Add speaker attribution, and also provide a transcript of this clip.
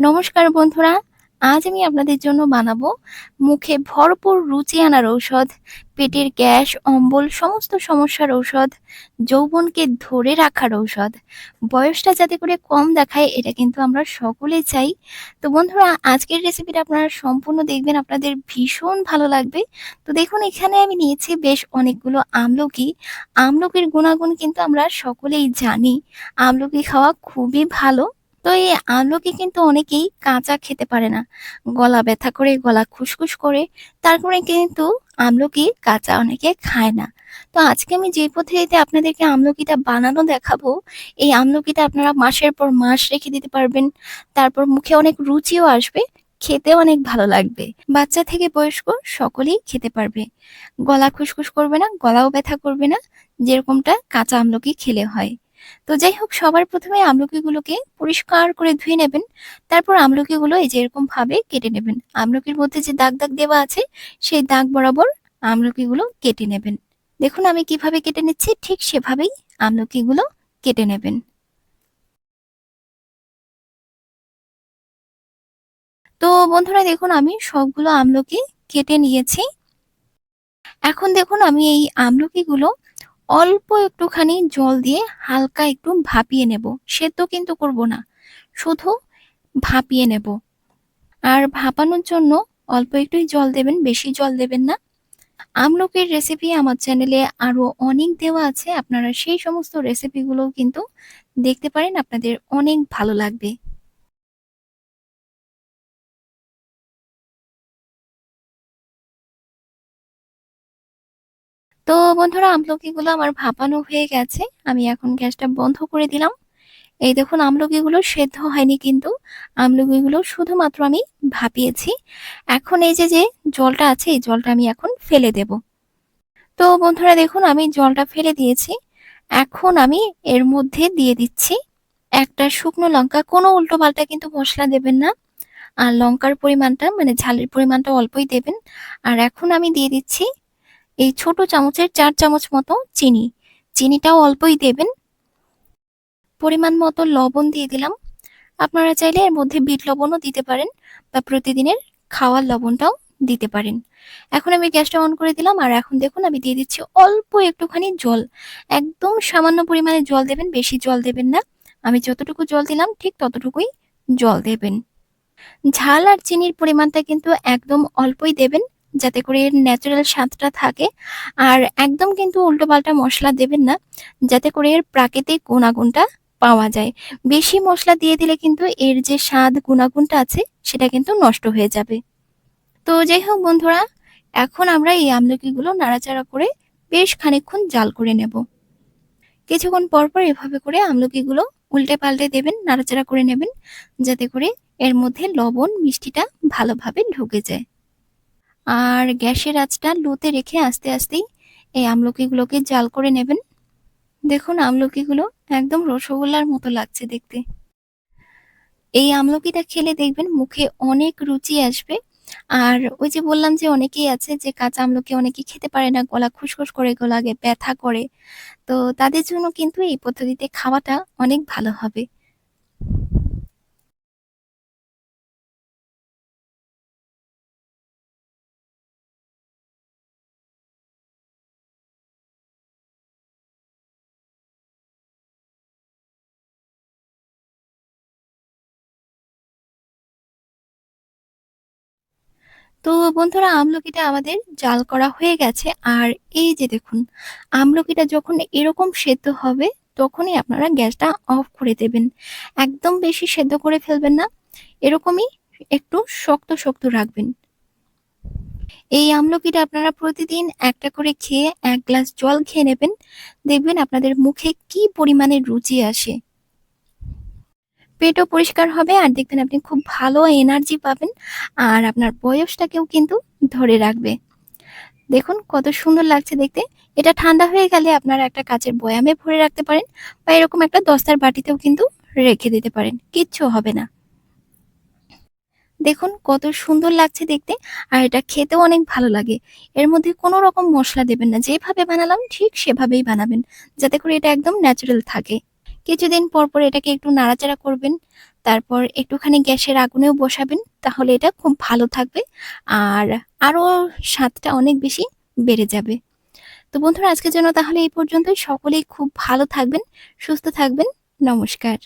Speaker 1: নমস্কার বন্ধুরা, আজ আমি আপনাদের জন্য বানাবো মুখে ভরপুর রুচি আনার ঔষধ, পেটের গ্যাস, অম্বল, সমস্ত সমস্যার ঔষধ, যৌবনকে ধরে রাখার ঔষধ। বয়সটা যাতে করে কম দেখায়, এটা কিন্তু আমরা সকলে চাই। তো বন্ধুরা, আজকের রেসিপিটা আপনারা সম্পূর্ণ দেখবেন, আপনাদের ভীষণ ভালো লাগবে। তো দেখুন, এখানে আমি নিয়েছি বেশ অনেকগুলো আমলকি। আমলকির গুণাগুণ কিন্তু আমরা সকলেই জানি। আমলকি খাওয়া খুবই ভালো। তো এই আমলকি কিন্তু অনেকেই কাঁচা খেতে পারে না। গলা ব্যথা করে, গলা খুসখুস করে তারপরে কিন্তু আমলকি কাঁচা অনেকে খায় না। তো আজকে আমি যে পদ্ধতিতে আপনাদেরকে আমলকিটা বানানো দেখাবো, এই আমলকিটা আপনারা মাসের পর মাস রেখে দিতে পারবেন। তারপর মুখে অনেক রুচিও আসবে খেতে অনেক ভালো লাগবে। বাচ্চা থেকে বয়স্ক সকলেই খেতে পারবে। গলা খুসখুস করবে না, গলাও ব্যথা করবে না, যেরকমটা কাঁচা আমলকি খেলে হয়। তো যাই হোক, সবার প্রথমে আমলকিগুলোকে পরিষ্কার করে ধুয়ে নেবেন। তারপর আমলকিগুলো এই যে এরকম ভাবে কেটে নেবেন। আমলকির মধ্যে যে দাগ দাগ দেওয়া আছে, সেই দাগ বরাবর আমলকিগুলো কেটে নেবেন। দেখুন আমি কীভাবে কেটে নিচ্ছি, ঠিক সেভাবেই আমলকিগুলো কেটে নেবেন। তো বন্ধুরা, দেখুন আমি সবগুলো আমলকি কেটে নিয়েছি। এখন দেখুন আমি এই আমলকিগুলো অল্প একটুখানি জল দিয়ে হালকা একটু ভাপিয়ে নেব। সেদ্ধ কিন্তু করব না, শুধু ভাপিয়ে নেব। আর ভাপানোর জন্য অল্প একটুই জল দেবেন, বেশি জল দেবেন না। আমলকির রেসিপি আমার চ্যানেলে আরও অনেক দেওয়া আছে, আপনারা সেই সমস্ত রেসিপিগুলো কিন্তু দেখতে পারেন, আপনাদের অনেক ভালো লাগবে। তো বন্ধুরা, আমলকিগুলো আমার ভাপানো হয়ে গেছে। আমি এখন গ্যাসটা বন্ধ করে দিলাম। এই দেখুন, আমলকিগুলো সেদ্ধ হয়নি কিন্তু। আমলকিগুলো শুধুমাত্র আমি ভাপিয়েছি। এখন এই যে যে জলটা আছে, এই জলটা আমি এখন ফেলে দেব। তো বন্ধুরা, দেখুন, আমি জলটা ফেলে দিয়েছি। এখন আমি এর মধ্যে দিয়ে দিচ্ছি একটা শুকনো লঙ্কা। কোনো উল্টো পাল্টা কিন্তু মশলা দেবেন না। আর লঙ্কার পরিমাণটা মানে ঝালের পরিমাণটা অল্পই দেবেন। আর এখন আমি দিয়ে দিচ্ছি এই ছোট চামচের চার চামচ মতো চিনি। চিনিটাও অল্পই দেবেন। পরিমাণ মতো লবণ দিয়ে দিলাম। আপনারা চাইলে এর মধ্যে বিট লবণও দিতে পারেন বা প্রতিদিনের খাওয়ার লবণটাও দিতে পারেন। এখন আমি গ্যাসটা অন করে দিলাম আর এখন দেখুন আমি দিয়ে দিচ্ছি অল্প একটুখানি জল। একদম সামান্য পরিমাণে জল দেবেন, বেশি জল দেবেন না। আমি যতটুকু জল দিলাম ঠিক ততটুকুই জল দেবেন। ঝাল আর চিনির পরিমাণটা কিন্তু একদম অল্পই দেবেন। যাতে করে এর ন্যাচারাল স্বাদটা থাকে। আর একদম কিন্তু উল্টো পাল্টা মশলা দেবেন না, যাতে করে এর প্রাকৃতিক গুণাগুণটা পাওয়া যায়। বেশি মশলা দিয়ে দিলে কিন্তু এর যে স্বাদ গুণাগুণটা আছে, সেটা কিন্তু নষ্ট হয়ে যাবে। তো যাই হোক বন্ধুরা, এখন আমরা এই আমলকিগুলো নাড়াচাড়া করে বেশ খানিকক্ষণ জাল করে নেব। কিছুক্ষণ পর পর এভাবে করে আমলকিগুলো উল্টে পাল্টে দেবেন, নাড়াচাড়া করে নেবেন, যাতে করে এর মধ্যে লবণ মিষ্টিটা ভালোভাবে ঢুকে যায়। আর গ্যাসের আঁচটা লোতে রেখে আস্তে আস্তেই এই আমলকিগুলোকে জাল করে নেবেন। দেখুন আমলকিগুলো একদম রসগোল্লার মতো লাগছে দেখতে। এই আমলকিটা খেলে দেখবেন মুখে অনেক রুচি আসবে। আর ওই যে বললাম যে অনেকেই আছে যে কাঁচা আমলকি অনেকেই খেতে পারে না, গলা খুসখুস করে গলাকে ব্যথা করে। তো তাদের জন্য কিন্তু এই পদ্ধতিতে খাওয়াটা অনেক ভালো হবে। তো বন্ধুরা, আমলকিটা আমাদের জাল করা হয়ে গেছে। আর এই যে দেখুন, আমলকিটা যখন এরকম সেদ্ধ হবে, তখনই আপনারা গ্যাসটা অফ করে দেবেন। একদম বেশি সেদ্ধ করে ফেলবেন না, এরকমই একটু শক্ত শক্ত রাখবেন। এই আমলকিটা আপনারা প্রতিদিন একটা করে খেয়ে এক গ্লাস জল খেয়ে নেবেন। দেখবেন আপনাদের মুখে কি পরিমাণে রুচি আসে। পেটও পরিষ্কার হবে আর দেখবেন আপনি খুব ভালো এনার্জি পাবেন আর আপনার বয়সটাকেও কিন্তু ধরে রাখবে। দেখুন কত সুন্দর লাগছে দেখতে। এটা ঠান্ডা হয়ে গেলে আপনারা একটা কাচের বয়ামে ভরে রাখতে পারেন বা এরকম একটা দস্তার বাটিতেও কিন্তু রেখে দিতে পারেন, কিচ্ছু হবে না। দেখুন কত সুন্দর লাগছে দেখতে আর এটা খেতেও অনেক ভালো লাগে। এর মধ্যে কোনো রকম মশলা দেবেন না, যেভাবে বানালাম ঠিক সেভাবেই বানাবেন, যাতে করে এটা একদম ন্যাচারাল থাকে। কিছুদিন পর পর এটাকে একটু নাড়াচাড়া করবেন, তারপর একটুখানি গ্যাসের আগুনেও বসাবেন, তাহলে এটা খুব ভালো থাকবে আর আরও স্বাদটা অনেক বেশি বেড়ে যাবে। তো বন্ধুরা, আজকের জন্য তাহলে এই পর্যন্তই। সকলেই খুব ভালো থাকবেন, সুস্থ থাকবেন। নমস্কার।